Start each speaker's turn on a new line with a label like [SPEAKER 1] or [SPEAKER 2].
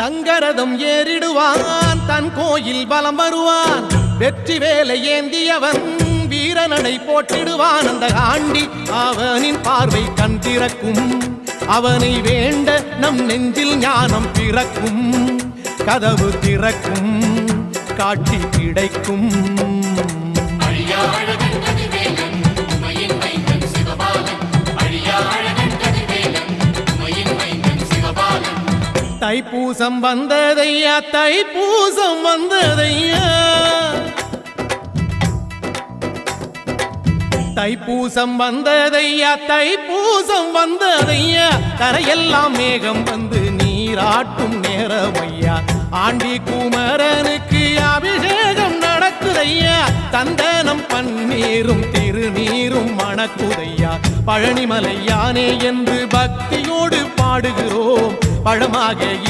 [SPEAKER 1] தங்கரதம் ஏறிடுவான். தன் கோயில் பலம் வருவான். வெற்றி வேலை ஏந்தியவன் வீரனடை போட்டிடுவான் அந்த ஆண்டி அவனின் பார்வை கண் திறக்கும். அவனை வேண்ட நம் நெஞ்சில் ஞானம் பிறக்கும். கதவு திறக்கும். காட்சி கிடைக்கும். தைப்பூசம் வந்ததையா? தைப்பூசம் வந்ததையா? தைப்பூசம் வந்ததையா? தைப்பூசம் வந்ததையா? தரையெல்லாம் மேகம் வந்து நீராட்டும் நேரமையா? ஆண்டி குமரனுக்கு அபிஷேகம் நடக்குதையா? தந்தனம் பன்னீரும் திருநீரும் மணக்குதையா? பழனிமலை யானே என்று பக்தியோடு பாடுகிறோம். பழமாக